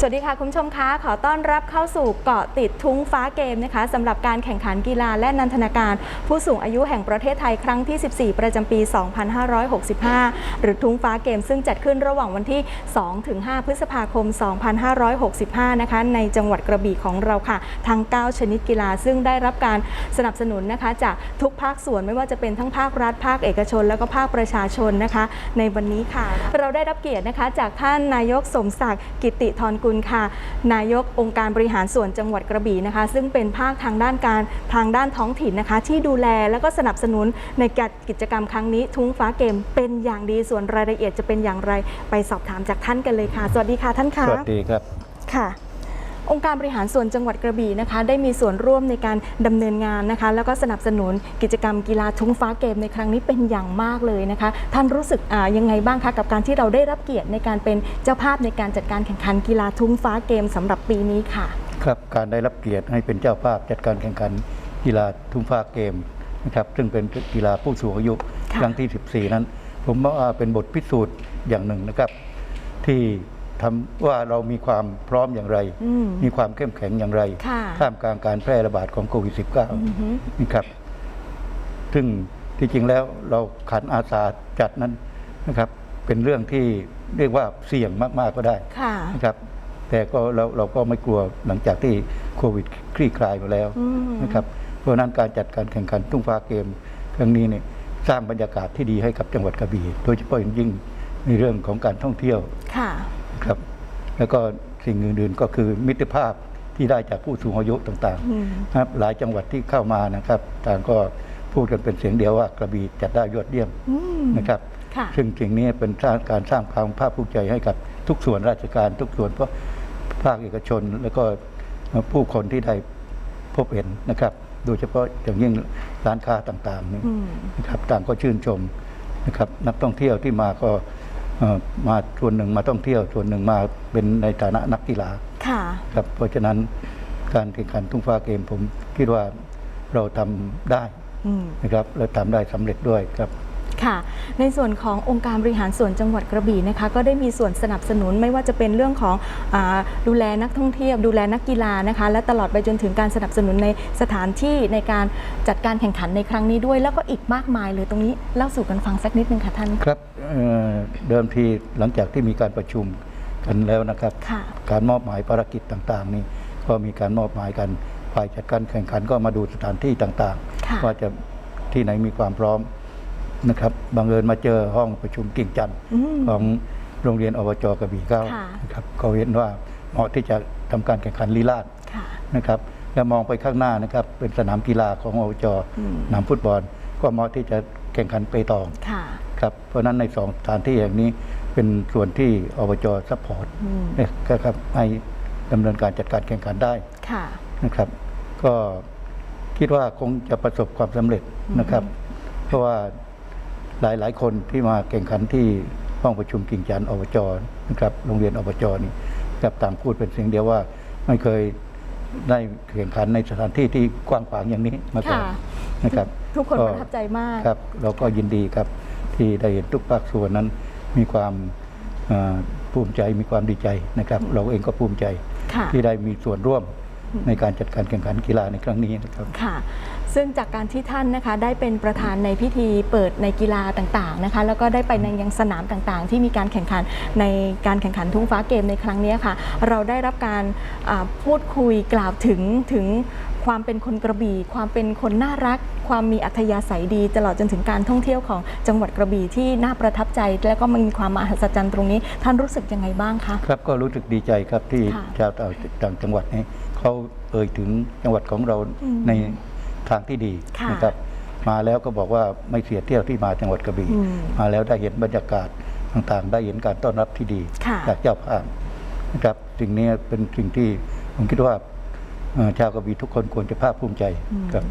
สวัสดีค่ะ คุณผู้ชมคะขอต้อนรับเข้าสู่เกาะติดทุ้งฟ้าเกมนะคะสำหรับการแข่งขันกีฬาและนันทนาการ ผู้สูงอายุแห่งประเทศไทยครั้งที่ 14 ประจำปี 2565 หรือทุ้งฟ้าเกม ซึ่งจัดขึ้นระหว่างวันที่ 2-5 พฤษภาคม 2565 นะคะในจังหวัดกระบี่ของเราค่ะ ทั้ง 9 ชนิดกีฬา ซึ่งได้รับการสนับสนุนนะคะจากทุกภาคส่วนไม่ว่าจะเป็นทั้งภาครัฐภาคเอกชน แล้วก็ภาคประชาชนนะคะ ในวันนี้ค่ะ เราได้รับเกียรตินะคะจากท่านนายกสมศักดิ์กิติธรกุลค่ะ นายกองค์การบริหารส่วนจังหวัดกระบี่นะคะ ซึ่งเป็นภาคทางด้านการทางด้านท้องถิ่นนะคะ ที่ดูแลแล้วก็สนับสนุนในการกิจกรรมครั้งนี้ทุ้งฟ้าเกมเป็นอย่างดีส่วนรายละเอียดจะเป็นอย่างไร ไปสอบถามจากท่านกันเลยค่ะ สวัสดีค่ะท่านคะสวัสดีครับค่ะ องค์การบริหารส่วนจังหวัดกระบี่นะคะ ได้มีส่วนร่วมในการดำเนินงานนะคะ แล้วก็สนับสนุนกิจกรรมกีฬาทุ้งฟ้าเกมในครั้งนี้เป็นอย่างมากเลยนะคะ ท่านรู้สึกยังไงบ้างคะกับการที่เราได้รับเกียรติในการเป็นเจ้าภาพในการจัดการแข่งขันกีฬาทุ้งฟ้าเกมสำหรับปีนี้ค่ะ ครับการได้รับเกียรติให้เป็นเจ้าภาพจัดการแข่งขันกีฬาทุ่งฟ้าเกมนะครับซึ่งเป็นกีฬาผู้สูงอายุค่ะครั้งที่ 14 นั้น ผมว่าเป็นบทพิสูจน์อย่างหนึ่งนะครับที่ ทำว่าเรามีความพร้อมอย่างไรอืมมีความเข้มแข็งอย่างไรค่ะท่ามกลางการแพร่ระบาดของโควิดอือฮึ -19 นี่ครับ ซึ่งที่จริงแล้วเราขันอาสาจัดนั้นนะครับ เป็นเรื่องที่เรียกว่าเสี่ยงมาก ๆ ก็ได้ค่ะนะครับ แต่ก็เราเราก็ไม่กลัวหลังจากที่โควิดคลี่คลายมาแล้วอืมนะครับ เพราะฉะนั้นการจัดการแข่งขันทุ่งฟ้าเกมครั้งนี้เนี่ยสร้างบรรยากาศที่ดีให้กับจังหวัดกระบี่โดยเฉพาะอย่างยิ่งในเรื่องของการท่องเที่ยวค่ะนะ ครับ แล้วก็สิ่งอื่นๆก็คือมิตรภาพที่ได้จากผู้สูงอายุต่างอืมๆนะครับหลายจังหวัดที่เข้ามานะครับ ต่างก็พูดกันเป็นเสียงเดียวว่ากระบี่จัดได้ยอดเยี่ยมอืมนะครับ ค่ะซึ่งสิ่งนี้เป็นสร้างการสร้างความภาคภูมิใจให้กับทุกส่วนราชการ ทุกส่วนเพราะภาคเอกชน แล้วก็ผู้คนที่ได้พบเห็นนะครับ โดยเฉพาะอย่างยิ่งร้านค้าต่างๆนี่อืม นะครับต่างก็ชื่นชมนะครับนักท่องเที่ยวที่มาก็เอ่อ มาส่วนหนึ่งมาท่องเที่ยวส่วนหนึ่งมาเป็นในฐานะนักกีฬาค่ะครับเพราะฉะนั้นการแข่งขันทุ่งฟ้าเกมผมคิดว่าเราทำได้อืมนะครับและทำได้สำเร็จด้วยครับ ค่ะ ในส่วนขององค์การบริหารส่วนจังหวัดกระบี่นะคะก็ได้มีส่วนสนับสนุนไม่ว่าจะเป็นเรื่องของอาดูแลนักท่องเที่ยว ดูแลนักกีฬานะคะและตลอดไปจนถึงการสนับสนุนในสถานที่ในการจัดการแข่งขันในครั้งนี้ด้วย แล้วก็อีกมากมายเลยตรงนี้เล่าสู่กันฟังสักนิดนึงค่ะท่านครับเอ่อเดิมทีหลังจากที่มีการประชุมกันแล้วนะครับค่ะการมอบหมายภารกิจต่างๆ นี่ก็มีการมอบหมายกันฝ่ายจัดการแข่งขันก็มาดูสถานที่ต่างค่ะๆว่าจะที่ไหนมีความพร้อม นะครับบังเอิญมาเจอห้องประชุมกิ่งจันทร์อืมของโรงเรียนอบจกระบี่เก้าค่ะนะครับเขาเห็นว่าเหมาะที่จะทำการแข่งขันลีลาดค่ะนะครับแล้วมองไปข้างหน้านะครับ เป็นสนามกีฬาของอบจอืมสนามฟุตบอล ก็เหมาะที่จะแข่งขันเปตองค่ะครับเพราะฉะนั้นในสองสถานที่อย่างนี้เป็นส่วนที่อบจซัพพอร์ตอืมนะครับให้ดำเนินการจัดการแข่งขันได้ค่ะนะครับ ก็คิดว่าคงจะประสบความสำเร็จนะครับ เพราะว่า หลายหลายๆคนที่มาแข่งขันที่ห้องประชุมกิ่งจันทร์อบจนะครับโรงเรียนอบจนี่กับต่างพูดเป็นเสียงเดียวว่าไม่เคยได้แข่งขันในสถานที่ที่กว้างขวางอย่างนี้มาก่อนค่ะนะครับทุกคนประทับใจมากครับ เราก็ยินดีครับที่ได้เห็นทุกภาคส่วนนั้นมีความเอ่อภูมิใจมีความดีใจนะครับ เราเองก็ภูมิใจค่ะที่ได้มีส่วนร่วม ในการจัดการแข่งขันกีฬาในครั้งนี้นะครับค่ะ ซึ่งจากการที่ท่านนะคะได้เป็นประธานในพิธีเปิดในกีฬาต่างๆนะคะ แล้วก็ได้ไปในยังสนามต่างๆ ที่มีการแข่งขันในการแข่งขันทุ่งฟ้าเกมในครั้งนี้ค่ะ เราได้รับการอ่าพูดคุยกล่าวถึงถึง ความเป็นคนกระบี่ ความเป็นคนน่ารัก ความมีอัธยาศัยดี ตลอดจนถึงการท่องเที่ยวของจังหวัดกระบี่ที่น่าประทับใจ และก็มีความมหัศจรรย์ตรงนี้ ท่านรู้สึกยังไงบ้างคะ ครับก็รู้สึกดีใจครับที่ค่ะ ชาวต่างจังหวัดนี้เขาเอ่ยถึงจังหวัดของเราอืมในทางที่ดีค่ะ นะครับ มาแล้วก็บอกว่าไม่เสียเที่ยวที่มาจังหวัดกระบี่ อืม มาแล้วได้เห็นบรรยากาศต่างๆ ได้เห็นการต้อนรับที่ดีค่ะจากเจ้าภาพนะครับสิ่งนี้เป็นสิ่งที่ผมคิดว่าเอ่อ ชาวกระบี่ทุกคนควรจะภาคภูมิใจครับ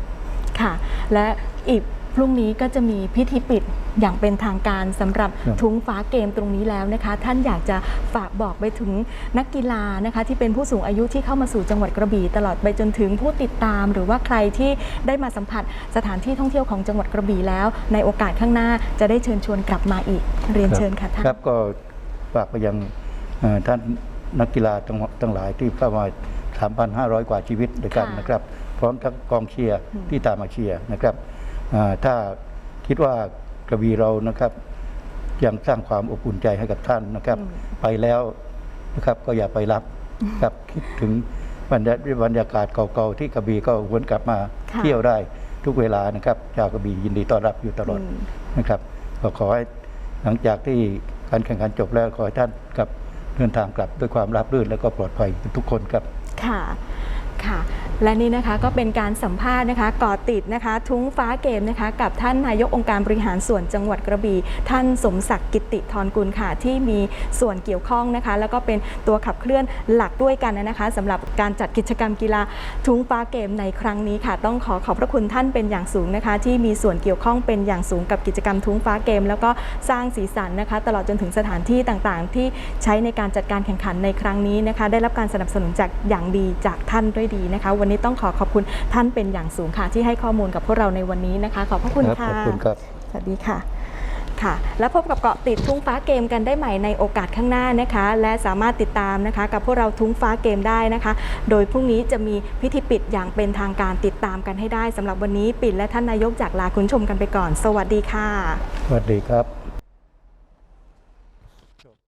ค่ะ และอีกพรุ่งนี้ก็จะมีพิธีปิดอย่างเป็นทางการสำหรับครับทุ้งฟ้าเกมตรงนี้แล้วนะคะ ท่านอยากจะฝากบอกไปถึงนักกีฬานะคะ ที่เป็นผู้สูงอายุที่เข้ามาสู่จังหวัดกระบี่ตลอดไปจนถึงผู้ติดตาม หรือว่าใครที่ได้มาสัมผัสสถานที่ท่องเที่ยวของจังหวัดกระบี่แล้ว ในโอกาสข้างหน้าจะได้เชิญชวนกลับมาอีกเรียนเชิญค่ะท่านครับก็ฝากไปยังเอ่อท่านนักกีฬาทั้งทั้งหลายที่เข้ามา 3,500 กว่าชีวิตด้วยกันค่ะนะครับ พร้อมทั้งกองเชียร์ที่ตามมาเชียร์นะครับอ่าถ้าคิดว่ากระบี่เรานะครับ ยังสร้างความอบอุ่นใจให้กับท่านนะครับ ไปแล้วนะครับก็อย่าไปรับครับคิดถึงบรรยาบรรยากาศเก่าๆที่กระบี่ก็วนกลับมาค่ะเที่ยวได้ทุกเวลานะครับชาวกระบี่ยินดีต้อนรับอยู่ตลอดอืมนะครับก็ขอให้หลังจากที่การแข่งขันจบแล้วขอให้ท่านกลับเดินทางกลับด้วยความราบรื่นและก็ปลอดภัยทุกคนครับ ค่ะค่ะ และนี่นะคะก็เป็นการสัมภาษณ์นะคะก่อติดนะคะ ทุ้งฟ้าเกมนะคะ กับท่านนายกองค์การบริหารส่วนจังหวัดกระบี่ท่านสมศักดิ์กิติธรกุลค่ะที่มีส่วนเกี่ยวข้องนะคะ แล้วก็เป็นตัวขับเคลื่อนหลักด้วยกันนะคะสำหรับการจัดกิจกรรมกีฬาทุ้งฟ้าเกมในครั้งนี้ค่ะ ต้องขอขอบพระคุณท่านเป็นอย่างสูงนะคะ ที่มีส่วนเกี่ยวข้องเป็นอย่างสูงกับกิจกรรมทุ้งฟ้าเกม แล้วก็สร้างสีสันนะคะ ตลอดจนถึงสถานที่ต่างๆ ที่ใช้ในการจัดการแข่งขันในครั้งนี้นะคะ ได้รับการสนับสนุนจากอย่างดีจากท่านด้วยดีนะคะวันนี้ต้องขอขอบคุณท่านเป็นอย่างสูงค่ะ ที่ให้ข้อมูลกับพวกเราในวันนี้นะคะ ขอบพระคุณครับค่ะขอบคุณครับสวัสดีค่ะค่ะและพบกับเกาะติดทุ่งฟ้าเกมกันได้ใหม่ในโอกาสข้างหน้านะคะ และสามารถติดตามนะคะ กับพวกเราทุ่งฟ้าเกมได้นะคะ โดยพรุ่งนี้จะมีพิธีปิดอย่างเป็นทางการติดตามกันให้ได้สำหรับวันนี้ปิดและท่านนายกจากลาคุณผู้ชมกันไปก่อน สวัสดีค่ะ สวัสดีครับ